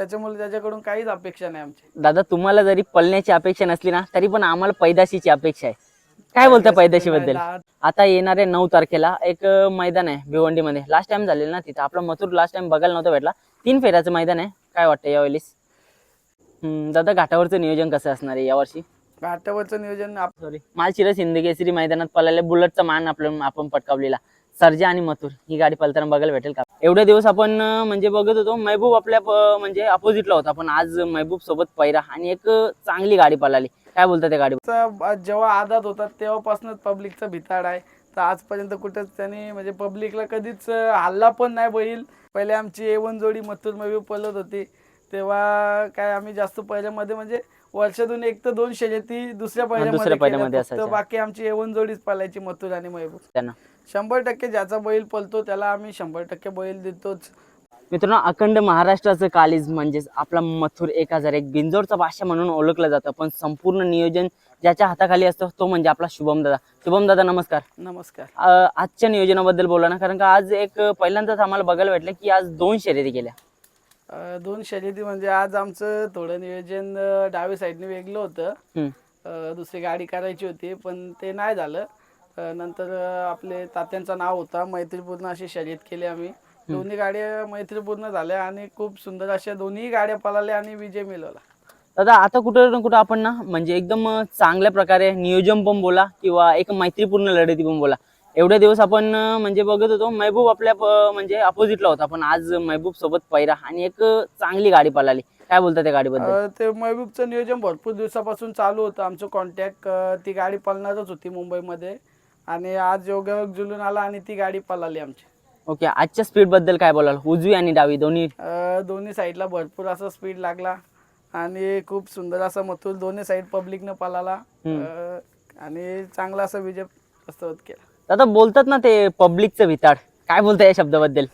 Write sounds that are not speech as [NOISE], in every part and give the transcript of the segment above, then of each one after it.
त्याच्यामुळे त्याच्याकडून काहीच अपेक्षा नाही आमची. दादा तुम्हाला जरी पळण्याची अपेक्षा नसली ना तरी पण आम्हाला पैदाशीची अपेक्षा आहे. काय बोलता पैदाशी बद्दल आता येणाऱ्या नऊ तारखेला एक मैदान आहे भिवंडीमध्ये. लास्ट टाइम झालेलं ना तिथं. आपला मथुर लास्ट टाइम बघायला नव्हता भेटला. तीन फेऱ्याचं मैदान आहे. काय वाटतं यावेळेस? दादा घाटावरचं नियोजन कसं असणार आहे यावर्षी? घाटावरचं नियोजन सॉरी मालशिरस हिंदकेसरी मैदानात पळालेल्या बुलेटचा मान आपलं आपण पटकावलेला. सर्जा आणि मथुर ही गाडी पळताना बघायला भेटेल का? एवढे दिवस आपण म्हणजे बघत होतो महबूब आपल्या म्हणजे अपोजिटला होता. पण आज महबूब सोबत पैरा आणि एक चांगली गाडी पळाली. काय बोलता त्या गाडी जेव्हा आदात होता तेव्हापासूनच पब्लिकचा भिताड आहे. तर आजपर्यंत कुठंच त्यांनी म्हणजे पब्लिकला कधीच हल्ला पण नाही बैल. पहिले आमची एवन जोडी मथुर महबूब पळत होती. तेव्हा काय आम्ही जास्त पहिल्यामध्ये म्हणजे वर्षातून एक तर दोन शर्यती दुसऱ्या दुसऱ्या पहिल्यामध्ये. बाकी आमची एवन जोडीच पळायची मथुर आणि महबूब. त्यांना. शंभर टक्के ज्याचा बैल पळतो त्याला आम्ही शंभर टक्के बैल देतोच. मित्रांनो अखंड महाराष्ट्राचं कालीज म्हणजेच आपला मथुर एक हजार एक बिंजोरचा भाषा म्हणून ओळखलं जातं पण संपूर्ण नियोजन ज्याच्या हाताखाली असतं तो म्हणजे आपला शुभम दादा शुभम दादा नमस्कार. नमस्कार. अं, आजच्या नियोजनाबद्दल बोला ना कारण का आज एक पहिल्यांदाच आम्हाला बघायला भेटलं की आज दोन शर्यती केल्या. अं, दोन शर्यती म्हणजे आज आमचं थोडं नियोजन अं, डावी साईडने वेगळं होतं. हम्म. अ, दुसरी गाडी करायची होती पण ते नाही झालं. नंतर आपले तात्यांचं नाव होता. मैत्रीपूर्ण अशी शर्यत केली आम्ही. दोन्ही गाड्या मैत्रीपूर्ण झाल्या आणि खूप सुंदर अशा दोन्ही गाड्या पळाल्या आणि विजय मिळवला. दादा आता कुठं ना कुठं आपण ना म्हणजे एकदम चांगल्या प्रकारे नियोजन पण बोला किंवा एक मैत्रीपूर्ण लढती पण बोला. एवढे दिवस आपण म्हणजे बघत होतो महबूब आपल्या म्हणजे अपोजिटला होता. पण आज महबूब सोबत पैरा आणि एक चांगली गाडी पळाली. काय बोलता त्या गाडीबद्दल? ते महबूबचं नियोजन भरपूर दिवसापासून चालू होतं. आमचं कॉन्टॅक्ट ती गाडी पळणारच होती मुंबईमध्ये. आणि आज योगायोग जुलून आला आणि ती गाडी पळाली आमची. ओके आजच्या स्पीडबद्दल काय बोलाल? उजवी आणि डावी दोन्ही? अ, दोन्ही साईडला भरपूर असा स्पीड लागला. आणि खूप सुंदर असा मथुर दोन्ही साईड पब्लिकनं पळाला. अ, आणि चांगला असा विजय प्रस्तुत केला. दादा बोलतात ना ते पब्लिकचं भिताड. काय बोलता या शब्दाबद्दल?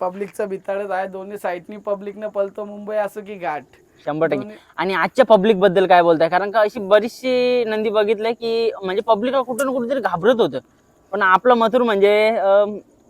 पब्लिकचा भिताडच आहे. दोन्ही साईडनी पब्लिकनं पळतो. मुंबई असो की घाट. शंभर टक्के. आणि आजच्या पब्लिकबद्दल काय बोलताय? कारण का अशी बरीचशी नंदी बघितलंय की म्हणजे पब्लिक कुठं ना कुठेतरी घाबरत होतं. पण आपलं मथुर म्हणजे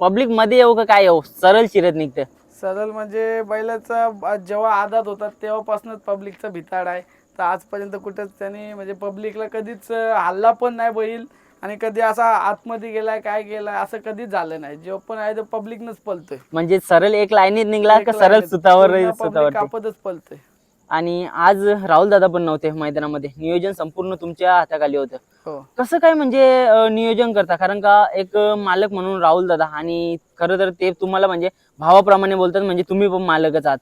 पब्लिकमध्ये येऊ का काय येऊ? सरळ शिरत निघतं. सरळ म्हणजे बैलाचा जेव्हा आदात होता तेव्हापासूनच पब्लिकचा भिताड आहे. तर आजपर्यंत कुठंच त्यांनी म्हणजे पब्लिकला कधीच हल्ला पण नाही बैल. आणि कधी असा आतमध्ये गेलाय काय गेलाय असं कधीच झालं नाही. जेव्हा पण आहे तर पब्लिकनच पळतोय. म्हणजे सरळ एक लाईनीत निघला का सरळ सुतावर कापतच पळतोय. आणि आज राहुल दादा पण नव्हते मैदानामध्ये. नियोजन संपूर्ण तुमच्या हाताखाली होतं. हो. कसं काय म्हणजे नियोजन करता? कारण का एक मालक म्हणून राहुल दादा आणि खरं तर ते तुम्हाला म्हणजे भावाप्रमाणे बोलतात म्हणजे तुम्ही पण मालकच आहात.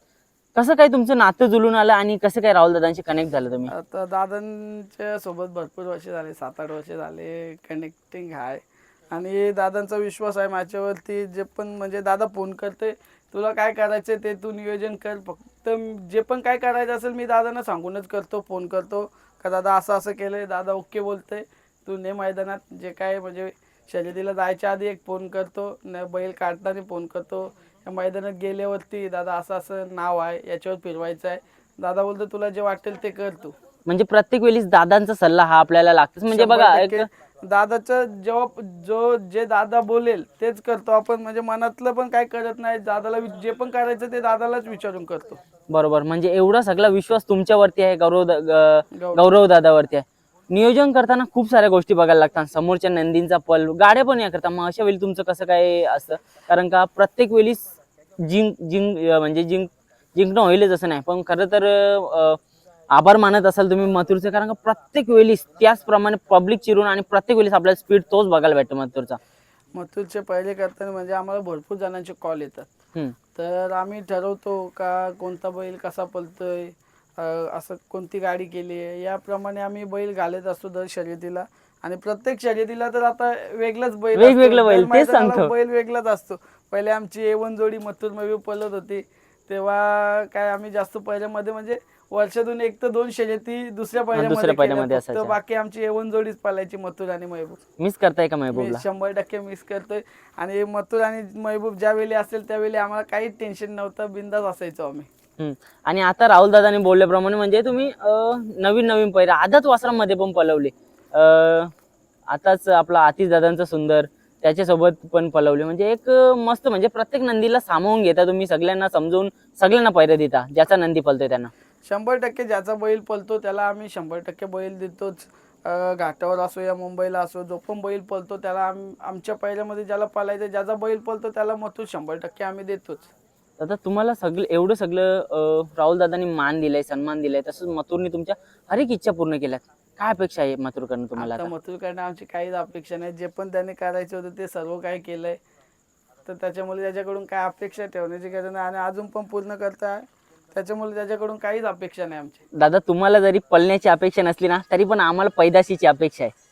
कसं काय तुमचं नातं जुळून आलं आणि कसं काय राहुल दादांशी कनेक्ट झालं तुम्ही? आता दादांच्या सोबत भरपूर वर्ष झाले सात आठ वर्ष झाले कनेक्टिंग आहे. आणि दादांचा विश्वास आहे माझ्यावरती जे पण म्हणजे दादा फोन करते तुला काय करायचं ते तू नियोजन कर. फक्त जे पण काय करायचं असेल मी दादांना सांगूनच करतो फोन करतो. का दादा असं असं केलंय दादा ओके बोलते तू ने मैदानात जे काय म्हणजे शर्यतीला जायच्या आधी एक फोन करतो न बैल काढताना फोन करतो. या मैदानात गेल्यावरती दादा असं असं नाव आहे याच्यावर फिरवायचं आहे. दादा बोलतो तुला जे वाटेल ते कर तू. म्हणजे प्रत्येक वेळीस दादांचा सल्ला हा आपल्याला लागतोच. म्हणजे बघा एक दादाचं जेव्हा जो जे दादा बोलेल तेच करतो आपण. म्हणजे मनातलं पण काय करत नाही. दादाला जे पण करायचं ते दादालाच विचारून करतो. बरोबर. म्हणजे एवढा सगळा विश्वास तुमच्यावरती आहे गौरव गौरव. दादावरती आहे. नियोजन करताना खूप साऱ्या गोष्टी बघायला लागतात. समोरच्या नंदींचा पल गाड्या पण या करता मग अशा वेळी तुमचं कसं काय असतं? कारण का प्रत्येक वेळी जिंक जिंक म्हणजे जिंक जिंकणं होईलच असं नाही. पण खरं तर आभार मानत असाल तुम्ही मथुरचे कारण का प्रत्येक वेळी त्याचप्रमाणे पब्लिक चिरून आणि प्रत्येक वेळेस आपल्याला स्पीड तोच बघायला भेटतो मथुरचा मथुरचे पहिले करताना म्हणजे आम्हाला भरपूर जणांचे कॉल येतात. तर आम्ही ठरवतो का कोणता बैल कसा पळतोय अं, असं कोणती गाडी केली आहे याप्रमाणे आम्ही बैल घालत असतो दर शर्यतीला आणि प्रत्येक शर्यतीला तर आता वेगळाच बैल. वेगवेगळं बैल. बैल वेगळाच असतो पहिले आमची एवन जोडी मथुर मवी पळत होती तेव्हा काय आम्ही जास्त पहिल्यामध्ये म्हणजे वर्षातून एक तर दोन शर्यती दुसऱ्या पहिल्यामध्ये पहिल्यामध्ये असायच्या. बाकी आमची एवन जोडीच पळायची मथुर आणि महबूब. मिस करताय का मी महबूबला शंभर टक्के मिस करतोय. आणि मथुर आणि महबूब ज्यावेळी असेल त्यावेळी आम्हाला काहीच टेन्शन नव्हतं बिंदास असायचो आम्ही. हम्म. आणि आता राहुल दादाने बोलल्याप्रमाणे म्हणजे तुम्ही अं, नवीन नवीन पैरा आदत वासरामध्ये पण पलवले. अं, आताच आपला आतिश दादांचा सुंदर त्याच्यासोबत पण पलवली. म्हणजे एक अं, मस्त म्हणजे प्रत्येक नंदीला सामावून घेता तुम्ही सगळ्यांना समजून सगळ्यांना पैर देता ज्याचा नंदी पलतोय त्यांना. शंभर टक्के ज्याचा बैल पळतो त्याला आम्ही शंभर टक्के बैल देतोच. घाटावर असो या मुंबईला असो जो पण बैल पळतो त्याला आम आमच्या पहिल्यामध्ये ज्याला पळायचं ज्याचा बैल पळतो त्याला मथूर शंभर टक्के आम्ही देतोच. आता तुम्हाला सगळं एवढं सगळं राहुल दादांनी मान दिलाय सन्मान दिलाय तसंच मथुरने तुमच्या हर एक इच्छा पूर्ण केल्यात. काय अपेक्षा आहे मथुरकडनं तुम्हाला आता मथुरकडनं आमची काहीच अपेक्षा नाही. जे पण त्याने करायचं होतं ते सर्व काही केलंय. तर त्याच्यामुळे त्याच्याकडून काय अपेक्षा ठेवण्याची गरज नाही. आणि अजून पण पूर्ण करता त्याच्यामुळे त्याच्याकडून काहीच अपेक्षा नाही आमची. दादा तुम्हाला जरी पळण्याची अपेक्षा नसली ना तरी पण आम्हाला पैदाशीची अपेक्षा आहे.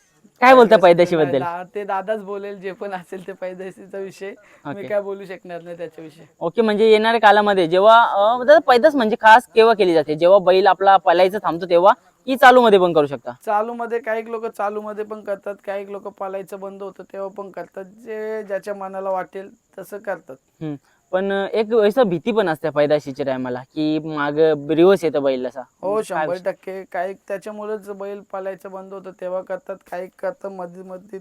काय बोलता पैदाशी बद्दल दा- ते दादाच बोलेल जे पण असेल ते पैदाशीचा विषय. मी. काय बोलू शकणार नाही त्याच्याविषयी ओके म्हणजे येणाऱ्या कालामध्ये जेव्हा अं, दादा पैदास म्हणजे खास केव्हा केली जाते? जेव्हा बैल आपला पलायचं थांबतो तेव्हा की चालू मध्ये पण करू शकता? चालू मध्ये काही लोक चालू मध्ये पण करतात काही लोक पालायचं बंद होतं तेव्हा पण करतात. जे ज्याच्या मनाला वाटेल तसं करतात. हम्म. पण एक असं भीती पण असते पैदाशीच्या टायमाला की माग रिवर्स येतं बैल असा. हो शंभर? टक्के. काही त्याच्यामुळेच बैल पालायचं बंद होतं. तेव्हा करतात काही करतात मध्ये मध्ये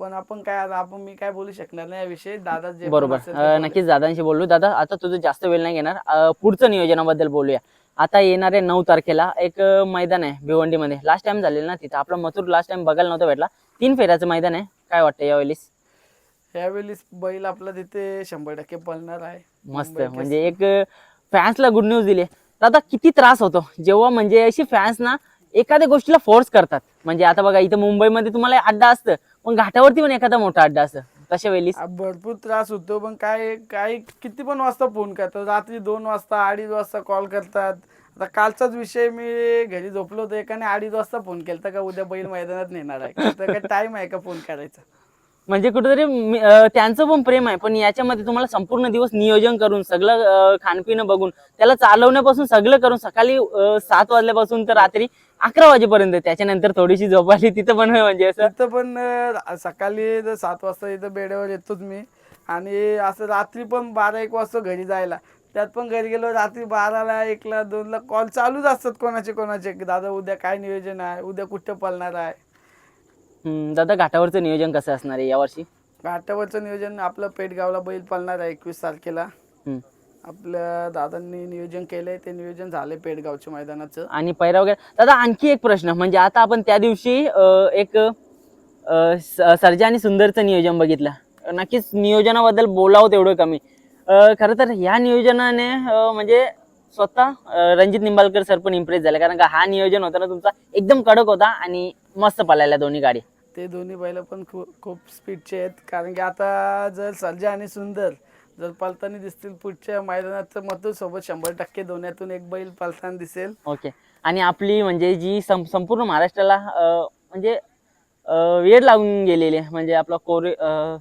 पण आपण काय आता आपण मी काय बोलू शकणार नाही याविषयी. दादा जे बरोबर. नक्कीच दादांशी बोलू. दादा आता तुझं जास्त वेळ नाही घेणार. पुढचं नियोजनाबद्दल बोलूया. आता येणाऱ्या नऊ तारखेला एक मैदान आहे भिवंडीमध्ये. लास्ट टाइम झालेलं ना तिथं. आपला मथुर लास्ट टाइम बघायला नव्हता भेटला. तीन फेऱ्याचं मैदान आहे. काय वाटतं यावेळेस? यावेळी बैल आपला तिथे शंभर टक्के पळणार आहे. मस्त मुंबई म्हणजे एक फॅन्सला गुड न्यूज दिली. दादा किती त्रास होतो? जेव्हा म्हणजे अशी फॅन्स ना एखाद्या गोष्टीला फोर्स करतात. म्हणजे आता बघा इथं मुंबईमध्ये तुम्हाला अड्डा असतं पण घाटावरती पण एखादा मोठा अड्डा असतं. तशा वेळी आ, भरपूर त्रास होतो पण काय काय किती पण वाजता फोन करतात. रात्री दोन वाजता अडीच वाजता कॉल करतात. आता कालचाच विषय मी घरी झोपलो होतो एकाने अडीच वाजता फोन केलता का उद्या बैल मैदानात नेणार आहे. तर काय टाइम आहे का फोन करायचा? म्हणजे कुठेतरी मी- त्यांचं पण प्रेम आहे पण याच्यामध्ये तुम्हाला संपूर्ण दिवस नियोजन करून सगळं खाणपिणं बघून त्याला चालवण्यापासून सगळं करून सकाळी सात वाजल्यापासून तर रात्री अकरा वाजेपर्यंत त्याच्यानंतर थोडीशी झोप आली तिथं पण म्हणजे असं. तिथं पण सकाळी जर सात वाजता इथं बेड्यावर येतोच मी आणि असं रात्री पण बारा एक वाजता घरी जायला. त्यात पण घरी गेलो रात्री बाराला एकला दोनला कॉल चालूच असतात कोणाचे कोणाचे दादा उद्या काय नियोजन आहे उद्या कुठं पळणार आहे दादा घाटावरचं नियोजन कसं असणार आहे यावर्षी? घाटावरचं नियोजन आपलं पेटगावला बैल पळणार आहे एकवीस तारखेला. आपल्या दादांनी नियोजन केलंय ते नियोजन झाले पेटगावच्या मैदानाचं. आणि पैरा वगैरे दादा आणखी एक प्रश्न म्हणजे आता आपण त्या दिवशी अं, एक अं, स- सर्जा आणि सुंदरचं नियोजन बघितलं. नक्कीच नियोजनाबद्दल बोलावं तेवढं कमी. अं, खरं तर ह्या नियोजनाने अं, म्हणजे स्वतः अं, रणजित निंबाळकर सर पण इम्प्रेस झाले. कारण का हा नियोजन होता ना तुमचा एकदम कडक होता आणि मस्त पळायला दोन्ही गाडी. ते दोन्ही बैल पण खूप खूप स्पीडचे आहेत. कारण की आता जर सर्जा आणि सुंदर जर पलताना दिसतील पुढच्या मैदानात तर मधून सोबत शंभर टक्के दोन्यातून एक बैल पलताना दिसेल. ओके. आणि आपली म्हणजे जी सं- संपूर्ण महाराष्ट्राला अं, म्हणजे अं, वेळ लागून गेलेली आहे. म्हणजे आपला कोरे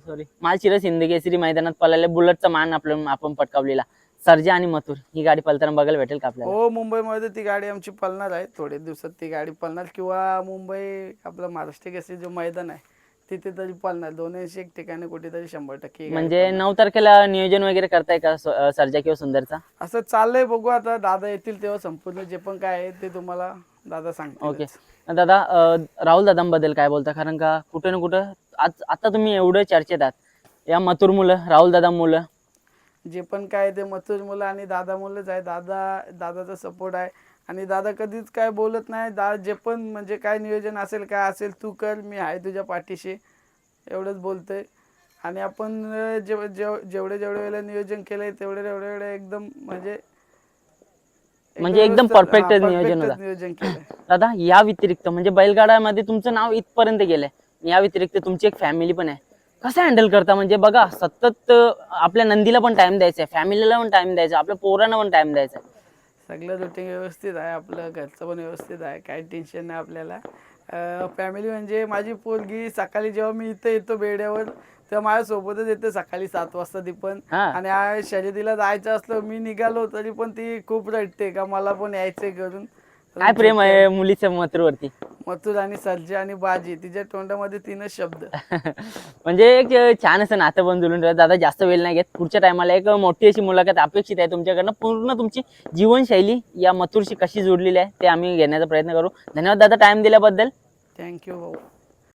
सॉरी मालशिरस हिंद केसरी मैदानात पळाले बुलेटचा मान आपण आपण पटकावलेला. सर्जा आणि मथुर ही गाडी पळताना बघायला भेटेल का आपल्याला? हो मुंबईमध्ये ती गाडी आमची पळणार आहे. थोडे दिवसात ती गाडी पळणार किंवा मुंबई आपलं महाराष्ट्र केसरी जो मैदान आहे तिथे तरी पळणार दोन्हीशी एक ठिकाणी कुठेतरी शंभर टक्के म्हणजे. नऊ तारखेला नियोजन वगैरे करताय का स- अं, सर्जा किंवा सुंदरचा? असं चाललंय बघू आता दादा येतील तेव्हा संपूर्ण जे पण काय आहे ते तुम्हाला दादा सांगतील. ओके. दादा अं, राहुल दादांबद्दल काय बोलता? कारण का कुठे ना कुठं आज आता तुम्ही एवढं चर्चेत आहात. या मथुर मुलं राहुल दादा मुलं जे पण काय ते मथुर मुलं आणि दादा मुलंच आहे. दादा दादाचा सपोर्ट आहे. आणि दादा कधीच काय बोलत नाही. दा जे पण म्हणजे काय नियोजन असेल काय असेल तू कर. मी आहे तुझ्या पाठीशी. एवढंच बोलतोय. आणि आपण जेव जेव जेवढे जेवढे वेळेला नियोजन केलंय तेवढे तेवढे वेळे एकदम म्हणजे म्हणजे एकदम हा, नियोजन. नियोजन केलंय. [LAUGHS] दादा या व्यतिरिक्त म्हणजे बैलगाड्यामध्ये तुमचं नाव इथपर्यंत गेलंय. या व्यतिरिक्त तुमची एक फॅमिली पण आहे. कसं हँडल करता? म्हणजे बघा सतत आपल्या नंदीला पण टाइम द्यायचा आहे फॅमिलीला पण टाइम द्यायचा आपल्या पोरांना पण टाइम द्यायचा आहे. सगळं रुटीन व्यवस्थित आहे आपलं घरचं पण व्यवस्थित आहे काही टेन्शन नाही आपल्याला. फॅमिली म्हणजे माझी पोरगी सकाळी जेव्हा मी इथं येतो बेड्यावर तेव्हा माझ्यासोबतच येते सकाळी सात वाजता ती पण. आणि शर्यतीला जायचं असलं मी निघालो तरी पण ती खूप रडते का मला पण यायचंय करून काय प्रेम आहे मुलीच्या मथुरवरती मथुर आणि सर्जी आणि बाजी तिच्या तोंडामध्ये तीनच शब्द. [LAUGHS] म्हणजे एक छान असं नातं पण जुळून राहतं दादा जास्त वेळ नाही घेत. पुढच्या टायमाला एक मोठी अशी मुलाखत अपेक्षित आहे तुमच्याकडनं. पूर्ण तुमची जीवनशैली या मथुरशी कशी जोडलेली आहे ते आम्ही घेण्याचा प्रयत्न करू. धन्यवाद दादा टाइम दिल्याबद्दल. थँक्यू भाऊ.